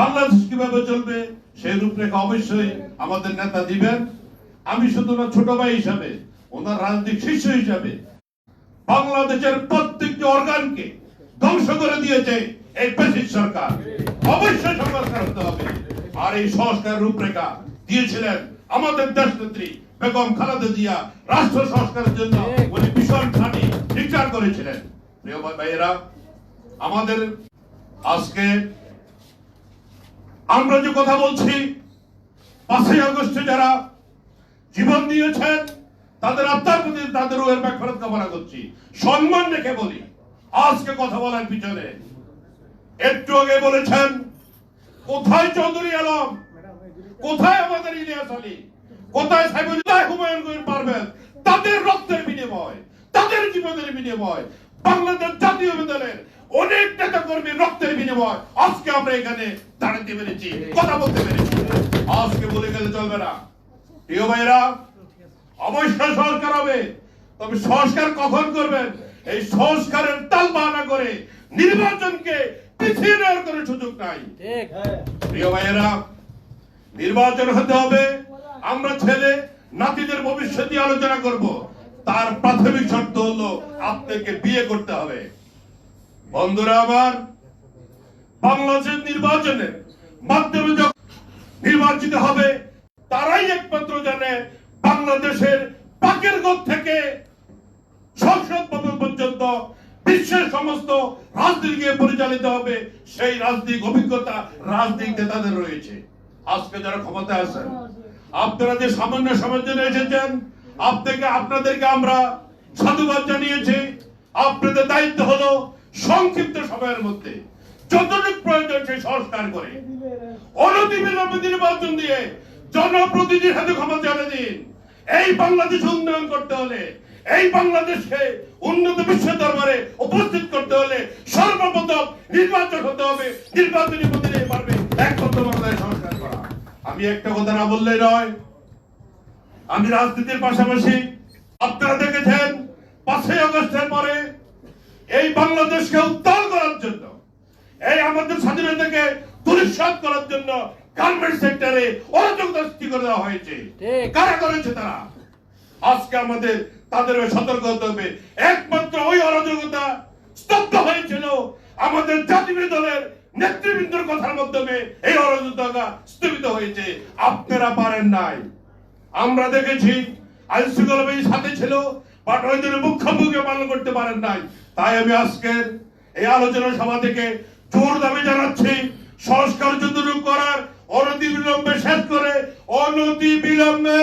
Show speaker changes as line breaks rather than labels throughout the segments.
বাংলাদেশ কীভাবে চলবে, সেই রূপরেখা অবশ্যই আমাদের নেতা দিবেন। আমি শুধু না, ছোট ভাই হিসাবে, ওনার রাজনৈতিক শিষ্য হিসাবে, বাংলাদেশের প্রত্যেকটি অর্গানকে ধ্বংস করে দিয়েছে এই পেশির সরকার। অবশ্যই সংস্কার হতে হবে। আর এই সংস্কার রূপরেখা দিয়েছিলেন আমাদের দেশনেত্রী বেগম খালেদা জিয়া, রাষ্ট্র সংস্কারের জন্য উনি ভীষণ খানি বিচার করেছিলেন। প্রিয় ভাইয়েরা আমাদের আজকে আমরা যে কথা বলছি, পাঁচই আগস্টে যারা জীবন দিয়েছেন, তাদের আত্মার প্রতি তাদের রুহের ব্যাখ্যাত কামনা করছি। সম্মান রেখে বলি, আজকে কথা বলার পিছনে একটু আগে বলেছেন, কোথায় চৌধুরী আলম? কোথায় আমাদের ইলিয়াস আলী? কোথায় সাইবুল্লাহ হুমায়ুন কবির পারবেন তাদের রক্তের বিনিময়, তাদের জীবনের বিনিময়, বাংলাদেশ জাতীয় বিদ্যালয়ের অনেক নেতা কর্মীর রক্তের বিনিময় আজকে আমরা এখানে দাঁড়াতে পেরেছি কথা বলতে পেরেছি। আজকে বলে গেলে চলবে না। প্রিয় ভাইরা অবশ্যই সংস্কার হবে তবে সংস্কার কখন করবেন? এই সংস্কারের তাল বাহানা করে নির্বাচনকে পিছিয়ে নেওয়ার কোনো সুযোগ নাই। প্রিয় ভাইয়েরা নির্বাচন হতে হবে আমরা ছেলে নাতিদের ভবিষ্যৎ নিয়ে আলোচনা করব। তার প্রাথমিক শর্ত হলো আপনাকে বিয়ে করতে হবে। বন্ধুরা আমার বাংলাদেশের নির্বাচনের মাধ্যমে নির্বাচিত হবে, তারাই একমাত্র জানে বাংলাদেশের পাকের গোদ থেকে সংসদ ভবন পর্যন্ত বিশ্বের সমস্ত রাজনীতিকে পরিচালিত হবে সেই রাজনৈতিক অভিজ্ঞতা রাজনৈতিক নেতাদের রয়েছে। আজকে যারা ক্ষমতায় আছেন, আপনারা যে সামান্য সময়ের জন্য এসেছেন, আপনাকে, আপনাদেরকে আমরা সাধুবাদ জানিয়েছি। আপনাদের দায়িত্ব হলো সংক্ষিপ্ত সময়ের মধ্যে যতটুকু প্রয়োজন সেই সংস্কার করে। অনতিবিলম্বে নির্বাচন দিয়ে জনপ্রতিনিধির হাতে ক্ষমতা এনে দিন। এই বাংলাদেশ উন্নয়ন করতে হলে, এই বাংলাদেশকে উন্নত বিশ্ব দরবারে উপস্থিত করতে হলে সর্বপ্রথম নির্বাচন হতে হবে। নির্বাচনী প্রতিনিধি পারবে একমাত্র বাংলাদেশ সংস্কার করা। আমি একটা কথা না বললেই নয়, আমি রাজনীতির পাশাপাশি আপনারা দেখেছেন, পাঁচই অগস্টের পরে এই বাংলাদেশকে উত্তাল করার জন্য এই আমাদের স্বাধীনতাকে দুরিশ্বাত করার জন্য গার্মেন্ট সেক্টরে অরাজকতা সৃষ্টি করে দেওয়া হয়েছে। কারা করেছে তারা? আজকে আমাদের তাদের সতর্ক হতে হবে। একমাত্র ওই অরাজকতা স্তব্ধ হয়েছিল আমাদের জাতীয় দলের নেতৃবৃন্দর কথার মাধ্যমে এই অরাজকতা স্থগিত হয়েছে। আপনারা পারেন নাই। আমরা দেখেছি আইন শৃঙ্খলা সাথে ছিল বাট ওই দিনে মুখ্যমন্ত্রী পালন করতে পারেন নাই। তাই আমি আজকের এই আলোচনা সভা থেকে জোর দাবি জানাচ্ছি, সংস্কার যতটুকু করার অনতি বিলম্বে শেষ করে অনতি বিলম্বে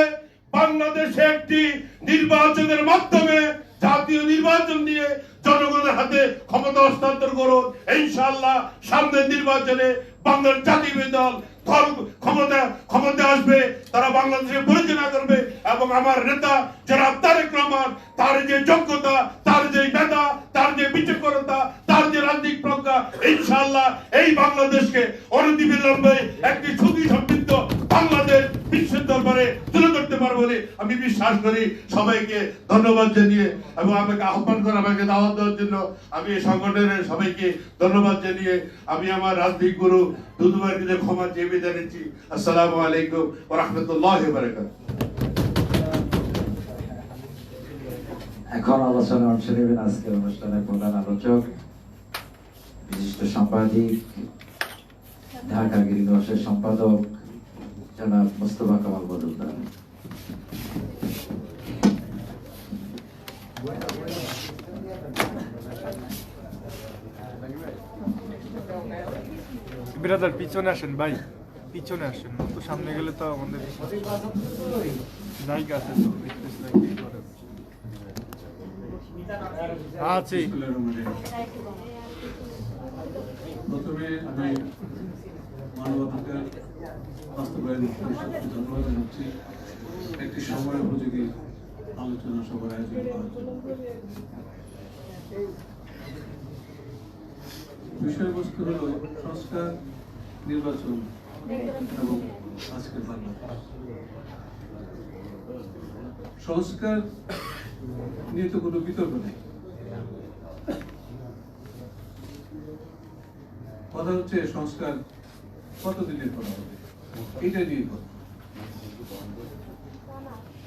বাংলাদেশে একটি নির্বাচনের মাধ্যমে জাতীয় নির্বাচন দিয়ে জনগণের হাতে ক্ষমতা হস্তান্তর করুন। ইনশাআল্লাহ সামনের নির্বাচনে বাংলার জাতীয় দল ক্ষমতা ক্ষমতা আসবে, তারা বাংলাদেশে পরিচালনা করবে এবং আমার নেতা যারা তারেক রহমান, তার যে যোগ্যতা, তার যে মেধা, তার যে বিচক্ষণতা, তার যে রাজনৈতিক প্রজ্ঞা, ইনশাআল্লাহ এই বাংলাদেশকে অনতিবিলম্বে একটি সুখী সমৃদ্ধ বাংলাদেশ বিশ্বের দরবারে তুলে ধরতে পারব বলে আমি বিশ্বাস করি। সবাইকে ধন্যবাদ জানিয়ে এবং আমাকে আহ্বান করে আমাকে দাওয়াত দেওয়ার জন্য আমি এই সংগঠনের সবাইকে ধন্যবাদ জানিয়ে আমি আমার রাজনৈতিক গুরু দুদুবার ক্ষমা চেয়ে বিদায় নিচ্ছি। আসসালামু আলাইকুম ওয়া রাহমাতুল্লাহি ওয়া বারাকাতুহু।
এখন আলোচনায় অংশ নেবেন আজকের অনুষ্ঠানের প্রধান আলোচক, বিশিষ্ট সাংবাদিক, ঢাকা গিরিবাসের সম্পাদক জনাব মোস্তফা কামাল মজুমদার।
ব্রাদার পিছনে আসেন ভাই। পিছনে আসেন। তো সামনে গেলে তো আমাদের জায়গা আছে তো। আছি।
প্রথমে আমি মানবাধিকার বাস্তবায়ন ধন্যবাদ জানাচ্ছি। একটি সময় উপযোগী আলোচনা সভার আয়োজন বিষয়বস্তু হল সংস্কার, নির্বাচন এবং আজকের বাংলাদেশ। সংস্কার নিয়ে তো কোনো বিতর্ক নেই। কথা হচ্ছে সংস্কার কতদিনে করা হবে? এটা নিয়ে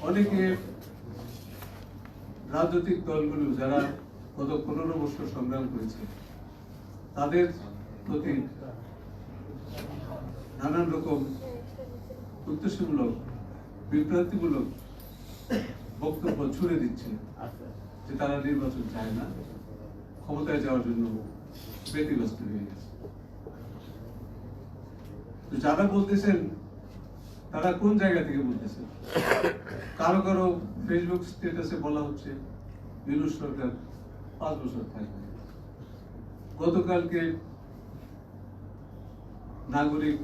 অনেকে রাজনৈতিক দলগুলো যারা গত পনেরো বছর সংগ্রাম করেছে, তাদের প্রতি নানান রকম উদ্দেশ্যমূলক, বিভ্রান্তিমূলক বক্তব্য ছুড়ে দিচ্ছে যে তারা নির্বাচন চায় না, ক্ষমতায় যাওয়ার জন্য ব্যতিব্যস্ত হয়ে গেছে। যারা বলতেছেন, তারা কোন জায়গা থেকে বলতেছেন? কারও কারও ফেসবুক স্ট্যাটাসে বলা হচ্ছে ইউনুস সরকার পাঁচ বছর থাকবে। গতকালকে নাগরিক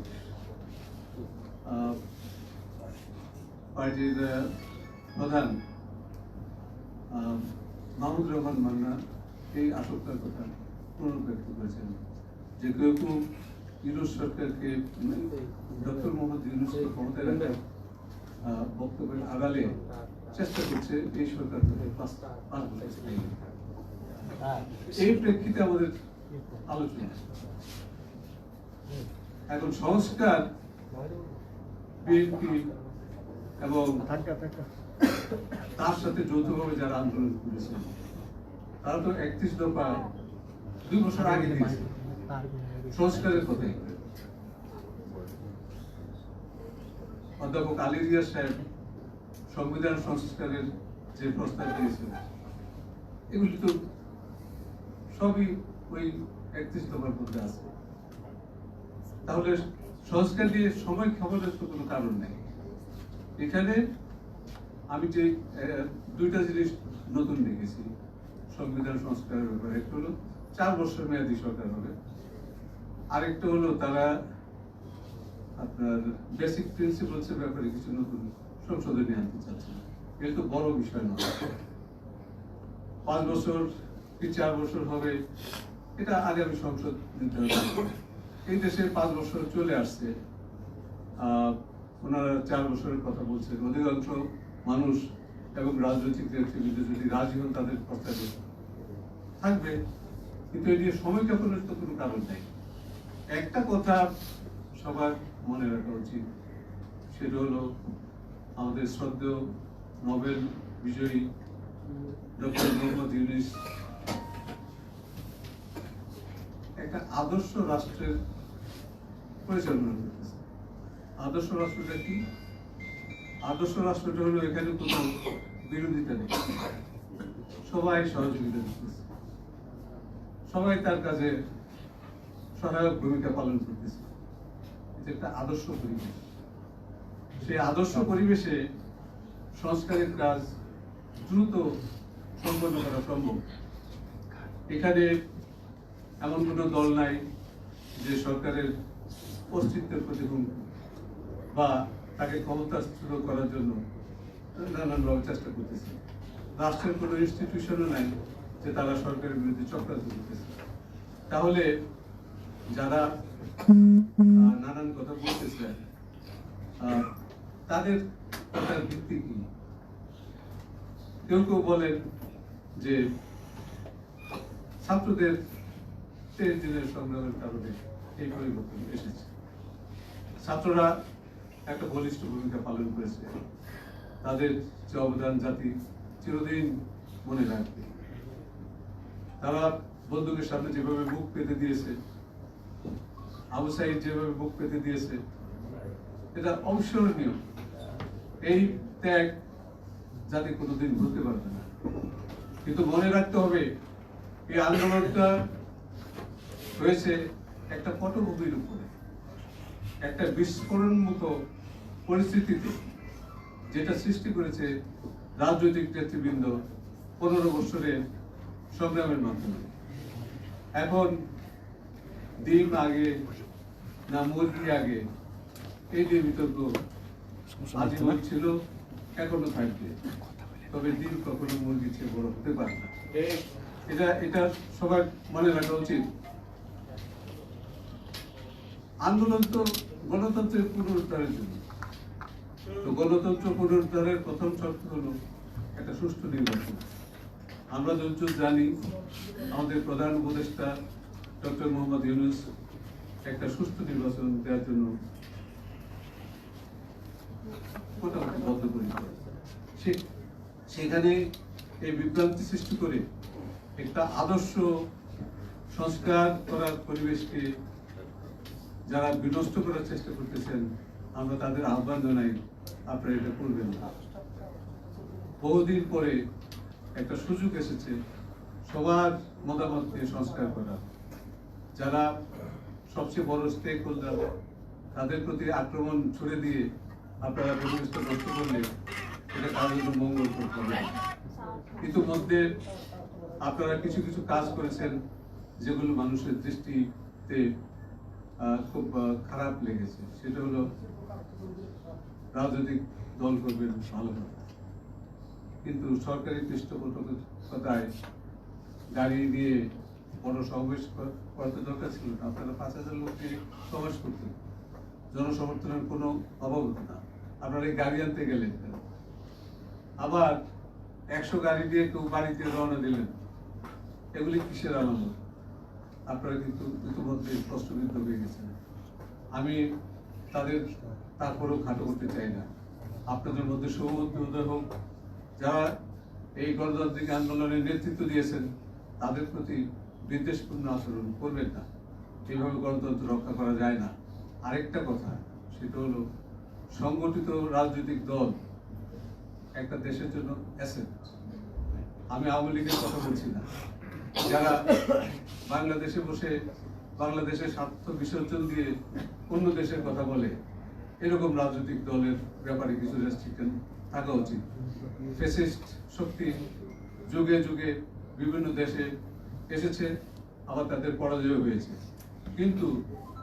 পার্টির প্রধান মাহমুদ রহমান মান্না এই আশঙ্কার কথা পুনর্ব্যক্ত করেছেন। যে কেউ কেউ ইউনুস সরকারকে ডক্টর মোহাম্মদ ইউনুসকে ক্ষমতায় রাখার বক্তব্যের চেষ্টা করছে এই সরকার। এই প্রেক্ষিতে আমাদের আলোচনা এখন সংস্কার, বিএনপি এবং তার সাথে যৌথভাবে যারা আন্দোলন করেছে, তারা তো একত্রিশ দফা দুই বছর আগে দিয়েছে সংস্কারের আলী রিয়া সাহেব সংবিধান সংস্কারের যে প্রস্তাব দিয়েছেন, এগুলি তো সবই ওই একত্রিশ দফার মধ্যে আছে। তাহলে সংস্কার দিয়ে সময় খাবারের তো কোনো কারণ নেই। এখানে আমি যে দুইটা জিনিস নতুন দেখেছি। সংবিধান সংস্কারের ব্যাপারে। একটা হলো, চার বছর মেয়াদী সরকার হবে। আরেকটা হলো তারা আপনার বেসিক প্রিন্সিপালস এর ব্যাপারে কিছু নতুন সংশোধনী আনতে চাচ্ছে। এটা তো বড় বিষয় নয়। পাঁচ বছর কি চার বছর হবে, এটা আগামী সংসদ নির্ধারণ। এই দেশে পাঁচ বছর চলে আসছে। ওনারা চার বছরের কথা বলছেন। অধিকাংশ মানুষ এবং রাজনৈতিক নেতৃবৃন্দ যদি রাজি হন, তাদের প্রস্তাবে থাকবে। কিন্তু নিয়ে সময় যাপনের তো কোনো কারণ নেই। একটা কথা সবার মনে রাখা উচিত। সেটা হলো আমাদের শ্রদ্ধেয় নোবেল বিজয়ী ডক্টর মোহাম্মদ ইউনিস। একটা আদর্শ রাষ্ট্রের পরিচালনা আদর্শ রাষ্ট্রটা কি? আদর্শ রাষ্ট্রটা হলো এখানে কোনো বিরোধিতা নেই। সবাই সহযোগিতা সবাই তার কাজে সহায়ক ভূমিকা পালন করতেছে। এটা একটা আদর্শ পরিবেশ। সেই আদর্শ পরিবেশে সংস্কারের কাজ দ্রুত সম্পন্ন করা সম্ভব। এখানে এমন কোনো দল নাই যে সরকারের অস্তিত্বের প্রতি হুমকি বা তাকে ক্ষমতাচ্যুত করার জন্য নানান নানানভাবে চেষ্টা করতেছে। রাষ্ট্রের কোনো ইনস্টিটিউশনও নাই যে তারা সরকারের বিরুদ্ধে চক্রান্ত করতেছে। তাহলে যারা নানান কথা বলতেছে তাদের কথার ভিত্তি কি? কেউ কেউ বলেন যে ছাত্রদের তেইশ দিনের সংগ্রামের কারণে এই পরিবর্তন এসেছে। ছাত্ররা একটা বলিষ্ঠ ভূমিকা পালন করেছে। তাদের যে অবদান জাতি চিরদিন মনে রাখবে। তারা বন্দুকের সামনে যেভাবে মুখ পেতে দিয়েছে আবু সাইদ যেভাবে বুক পেতে দিয়েছে, এটা অবিস্মরণীয়। এই ত্যাগ জাতি কোনোদিন ভুলতে পারবে না। কিন্তু মনে রাখতে হবে, এই আন্দোলনটা হয়েছে একটা পটভূমির উপরে, একটা বিস্ফোরণ মতো পরিস্থিতিতে, যেটা সৃষ্টি করেছে রাজনৈতিক নেতৃবৃন্দ পনেরো বছরের সংগ্রামের মাধ্যমে। এখন ডিম আগে না মুরগি আগে এই নিয়ে বিতর্ক আজীবন ছিল এখনও থাকবে। তবে ডিম কখনো মুরগি চেয়ে বড় হতে পারে না। এটা এটা সবার মনে রাখা উচিত। আন্দোলন তো গণতন্ত্রের পুনরুদ্ধারের জন্য। তো গণতন্ত্র পুনরুদ্ধারের প্রথম শর্ত হলো একটা সুষ্ঠু নির্বাচন। আমরা যতটুকু জানি আমাদের প্রধান উপদেষ্টা ডক্টর মোহাম্মদ ইউনুস একটা সুষ্ঠু নির্বাচন দেওয়ার জন্য সেখানে এই বিভ্রান্তি সৃষ্টি করে একটা আদর্শ সংস্কার করার পরিবেশকে যারা বিনষ্ট করার চেষ্টা করতেছেন, আমরা তাদের আহ্বান জানাই, আপনারা এটা করবেন বহুদিন পরে একটা সুযোগ এসেছে সবার মতামত সংস্কার করা। যারা সবচেয়ে বড় স্টেক হোল্ডার তাদের প্রতি আক্রমণ ছুড়ে দিয়ে আপনারা পরিবেশটা নষ্ট করলে এটা কারোর জন্য মঙ্গল করতে হবে। ইতিমধ্যে আপনারা কিছু কিছু কাজ করেছেন যেগুলো মানুষের দৃষ্টিতে খুব খারাপ লেগেছে। সেটা হলো রাজনৈতিক দল করবেন ভালো কিন্তু সরকারি পৃষ্ঠপোষকতায় গাড়ি দিয়ে বড় সমাবেশ কর- করা তো দরকার ছিল না। আপনারা পাঁচ হাজার লোককে সমাবেশ করতেন জনসমর্থনের কোনো অভাব হতো না। আপনারা এই গাড়ি আনতে গেলেন আবার একশো গাড়ি দিয়ে কেউ বাড়িতে রওনা দিলেন। এগুলি কিসের আলামত আপনারা কিন্তু ইতিমধ্যে প্রশ্নবিদ্ধ হয়ে গেছেন। আমি তাদের তারপরেও খাটো করতে চাই না। আপনাদের মধ্যে উদয় হোক। যারা এই গণতান্ত্রিক আন্দোলনের নেতৃত্ব দিয়েছেন, তাদের প্রতি বিদ্বেষপূর্ণ আচরণ করবেন না এইভাবে গণতন্ত্র রক্ষা করা যায় না। আরেকটা কথা, সেটা হলো সংগঠিত রাজনৈতিক দল একটা দেশের জন্য অ্যাসেট। আমি আওয়ামী লীগের কথা বলছি না। যারা বাংলাদেশে বসে বাংলাদেশের স্বার্থ বিসর্জন দিয়ে অন্য দেশের কথা বলে, এরকম রাজনৈতিক দলের ব্যাপারে কিছু রেস্ট্রিকশন থাকা উচিত। ফেসিস্ট শক্তি যুগে যুগে বিভিন্ন দেশে এসেছে, আবার তাদের পরাজয় হয়েছে। কিন্তু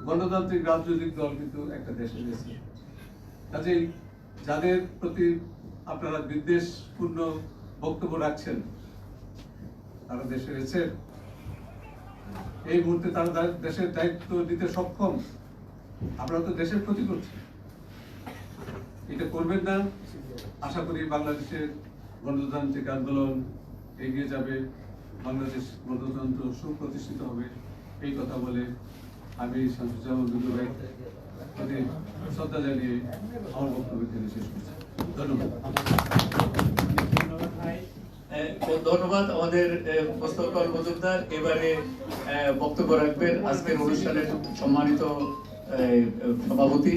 গণতান্ত্রিক রাজনৈতিক দল কিন্তু একটা দেশে এসেছে কাজেই যাদের প্রতি আপনারা বিদ্বেষপূর্ণ বক্তব্য রাখছেন, তারা দেশে এসে এই মুহূর্তে তারা দেশের দায়িত্ব দিতে সক্ষম। আপনারা তো দেশের ক্ষতি করছেন। এটা করবেন না। আশা করি বাংলাদেশের গণতান্ত্রিক আন্দোলন এগিয়ে যাবে। বাংলাদেশ গণতন্ত্র সুপ্রতিষ্ঠিত হবে। এই কথা বলে আমি প্রতি শ্রদ্ধা জানিয়ে আমার বক্তব্য এখানে শেষ করছি। ধন্যবাদ।
ধন্যবাদ আমাদের মজুমদার এবারে বক্তব্য রাখবেন আজকের অনুষ্ঠানের সম্মানিত সভাপতি।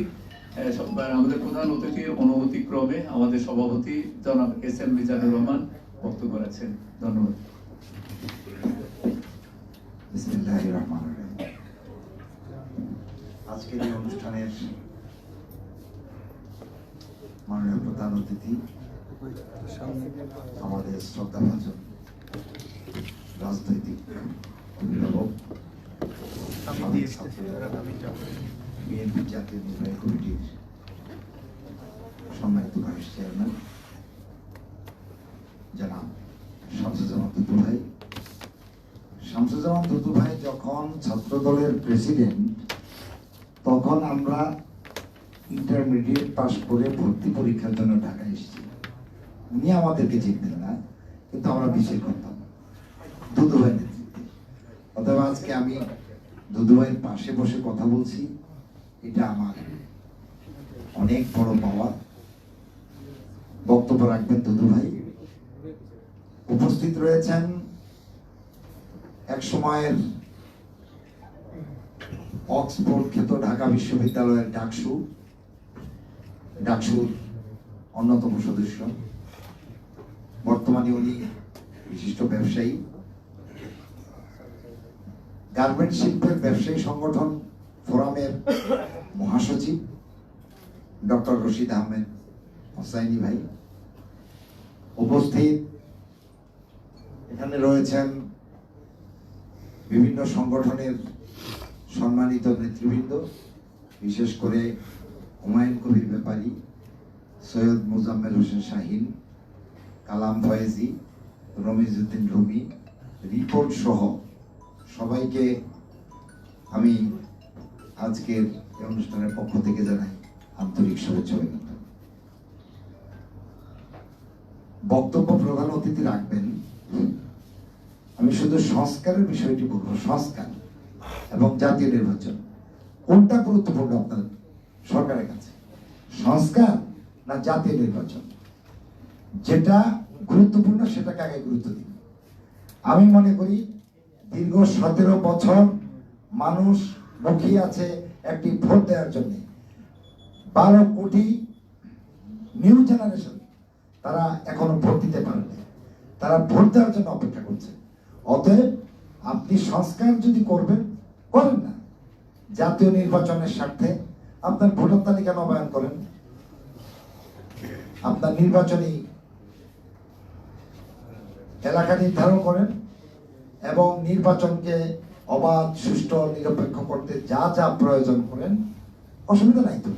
আমাদের প্রধান অতিথি অনুমতি ক্রমে আমাদের সভাপতি জনাব এস এম মিজানুর রহমান বক্তব্য রাখছেন। ধন্যবাদ।
আজকের এই অনুষ্ঠানের মাননীয় প্রধান অতিথি আমাদের শ্রদ্ধাভাজন রাজনৈতিক অভিভাবক বিএনপি জাতীয় নির্বাহী কমিটির সম্মানিত ভাইস চেয়ারম্যান, জানাব শামসুজ্জামান দুদু ভাই শামসুজ্জামান দুদু ভাই যখন ছাত্র দলের প্রেসিডেন্ট তখন আমরা ইন্টারমিডিয়েট পাস করে ভর্তি পরীক্ষার জন্য ঢাকায় এসেছি। উনি আমাদেরকে চিনতেন না কিন্তু আমরা বিশেষ করতাম দুদু ভাই অথবা আজকে আমি দুদু ভাইয়ের পাশে বসে কথা বলছি, এটা আমার অনেক বড় পাওয়া। বক্তব্য রাখবেন দুদু ভাই। উপস্থিত রয়েছেন এক সময়ের অক্সফোর্ড খ্যাত ঢাকা বিশ্ববিদ্যালয়ের ডাকসু, ডাকসুর অন্যতম সদস্য। বর্তমানে উনি বিশিষ্ট ব্যবসায়ী। গার্মেন্ট শিল্পের ব্যবসায়ী সংগঠন ফোরামের মহাসচিব ডক্টর রশিদ আহমেদ হোসাইনি ভাই। উপস্থিত এখানে রয়েছেন বিভিন্ন সংগঠনের সম্মানিত নেতৃবৃন্দ, বিশেষ করে হুমায়ুন কবির ব্যাপারী, সৈয়দ মুজাম্মেল হোসেন শাহিন, কালাম ফয়েজি রমিজউদ্দিন রুমি, রিপোর্ট সহ সবাইকে আমি আজকের এই অনুষ্ঠানের পক্ষ থেকে জানাই আন্তরিক শুভেচ্ছা অভিনন্দন। বক্তব্য প্রধান অতিথি রাখবেন আমি শুধু সংস্কারের বিষয়টি বলব, সংস্কার এবং জাতীয় নির্বাচন। কোনটা গুরুত্বপূর্ণ আপনার সরকারের কাছে? সংস্কার না জাতীয় নির্বাচন? যেটা গুরুত্বপূর্ণ সেটাকে আগে গুরুত্ব দিন। আমি মনে করি দীর্ঘ সতেরো বছর মানুষ মুখী আছে একটি ভোট দেওয়ার জন্য। বারো কোটি নিউ জেনারেশন তারা এখনও ভোট দিতে পারেনি। তারা ভোট দেওয়ার জন্য অপেক্ষা করছে। অতএব আপনি সংস্কার যদি করবেন, করেন না। জাতীয় নির্বাচনের স্বার্থে আপনার ভোটার তালিকা নবায়ন করেন। আপনার নির্বাচনী এলাকা নির্ধারণ করেন এবং নির্বাচনকে অবাধ, সুষ্ঠু, নিরপেক্ষ করতে যা যা প্রয়োজন করেন, অসুবিধা নাই তো।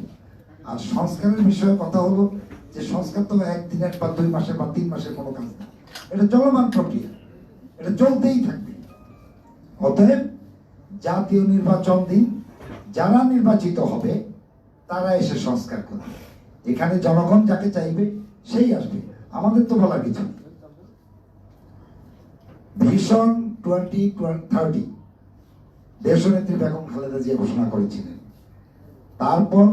আর সংস্কারের বিষয়ে কথা হলো যে সংস্কার তো একদিনের বা দুই মাসে বা তিন মাসের কোনো কাজ না। এটা চলমান প্রক্রিয়া। এটা চলতেই থাকবে। অতএব জাতীয় নির্বাচন দিন, যারা নির্বাচিত হবে, তারা এসে সংস্কার করবে। এখানে জনগণ যাকে চাইবে, সেই আসবে। আমাদের তো বলার কিছু ভীষণ টোয়েন্টি থার্টি, দেশনেত্রী বেগম খালেদা জিয়া ঘোষণা করেছিলেন। তারপর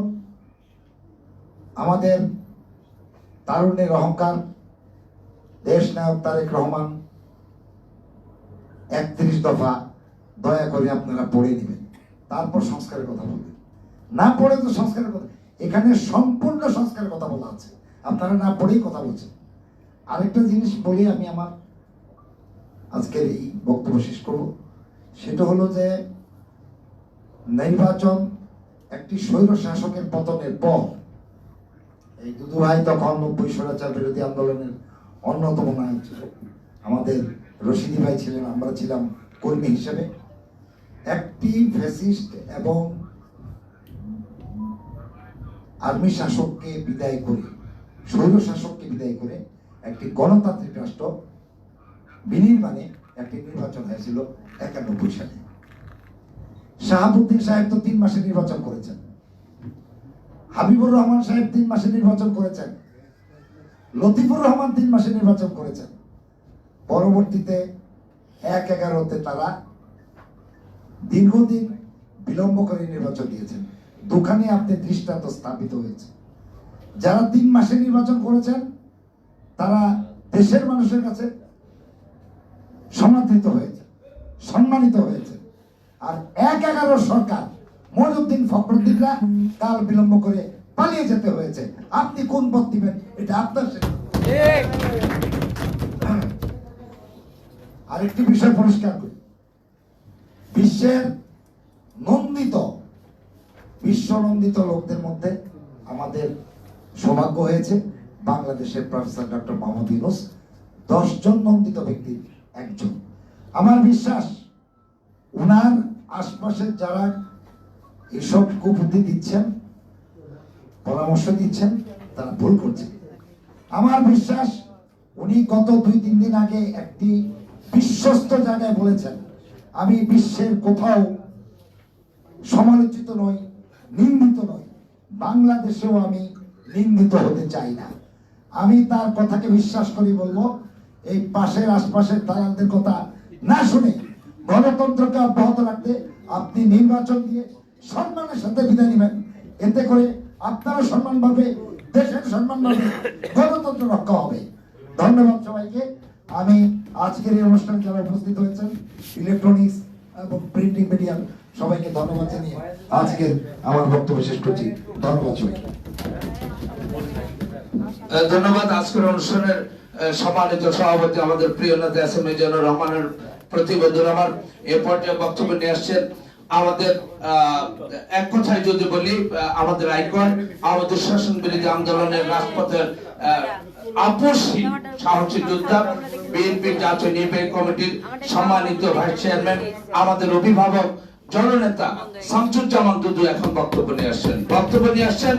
আমাদের তারুণ্যের অহংকার, দেশ নায়ক তারেক রহমান একত্রিশ দফা দয়া করে আপনারা পড়ে নেবেন। তারপর সংস্কারের কথা বলবেন। না পড়ে তো সংস্কারের কথা এখানে সম্পূর্ণ সংস্কারের কথা বলা আছে। আপনারা না পড়েই কথা বলছেন। আরেকটা জিনিস বলি আমি আমার আজকের এই বক্তব্য শেষ করব। সেটা হলো যে নির্বাচন একটি স্বৈর শাসকের পতনের পর এই দুদু ভাই তখন নব্বই স্বৈরাচার বিরোধী আন্দোলনের অন্যতম নায়ক ছিল। আমাদের রশিদি ভাই ছিলেন, আমরা ছিলাম কর্মী হিসেবে। একটি ফ্যাসিস্ট এবং আর্মি শাসককে বিদায় করে স্বৈর শাসককে বিদায় করে একটি গণতান্ত্রিক রাষ্ট্র বিনির্মাণে একটি নির্বাচন হয়েছিল একানব্বই সালে। শাহাবুদ্দিন সাহেব তো তিন মাসে নির্বাচন করেছেন। হাবিবুর রহমান সাহেব তিন মাসে নির্বাচন করেছেন। লতিফুর রহমান তিন মাসে নির্বাচন করেছেন। পরবর্তীতে এক এগারোতে তারা দীর্ঘদিন বিলম্ব করে নির্বাচন দিয়েছেন। দোকানে আপনি দৃষ্টান্ত স্থাপিত হয়েছে। যারা তিন মাসে নির্বাচন করেছেন, তারা দেশের মানুষের কাছে সমাদৃত হয়েছে, সম্মানিত হয়েছে। আর এক এগারো সরকার মজুদ্দিন ফখরুদ্দিনরা কাল বিলম্ব করে পালিয়ে যেতে হয়েছে। আপনি কোন পথ দিবেন, এটা আপনার। আরেকটি বিষয় পরিষ্কার করি। বিশ্বের নন্দিত বিশ্ব নন্দিত লোকদের মধ্যে আমাদের সৌভাগ্য হয়েছে, বাংলাদেশের প্রফেসর ডক্টর মোহাম্মদ ইউনুস, দশজন নন্দিত ব্যক্তির একজন। আমার বিশ্বাস, উনার আশপাশের যারা এসব কুবুদ্ধি দিচ্ছেন, পরামর্শ দিচ্ছেন, তারা ভুল করছেন আমার বিশ্বাস, উনি গত দুই তিন দিন আগে একটি বিশ্বস্ত জায়গায় বলেছেন, আমি বিশ্বের কোথাও সমালোচিত নই, নিন্দিত নই, বাংলাদেশেও আমি নিন্দিত হতে চাই না। আমি তার কথাকে বিশ্বাস করি, বলব, এই পাশের আশপাশের দালালদের কথা না শুনে গণতন্ত্রকে অব্যাহত রাখতে আপনি নির্বাচন দিয়ে সম্মানের সাথে বিদায় নেবেন। এতে করে আপনারও সম্মান পাবে দেশের সম্মান পাবে গণতন্ত্র রক্ষা হবে। ধন্যবাদ সবাইকে। আমি আজকের এই অনুষ্ঠানে যারা উপস্থিত হয়েছেন ইলেকট্রনিক্স এবং প্রিন্টিং মিডিয়া সবাইকে ধন্যবাদ জানিয়ে আজকের আমার বক্তব্য শেষ করছি। ধন্যবাদ সবাইকে।
ধন্যবাদ আজকের অনুষ্ঠানের সম্মানিত সভাপতি, আমাদের প্রিয় নেতা এস এম রহমানের আমার এ পর্যায়ে বক্তব্য নিয়ে আসছেন আমাদের এক কথায় যদি বলি আমাদের আইকন, আমাদের শাসন বিরোধী আন্দোলনের রাজপথের আহ, সাহসী যোদ্ধা বিএনপি জাতীয় নির্বাহী কমিটির সম্মানিত ভাইস চেয়ারম্যান আমাদের অভিভাবক জননেতা শামসুজ্জামান দুদু এখন বক্তব্য নিয়ে আসছেন। বক্তব্য নিয়ে আসছেন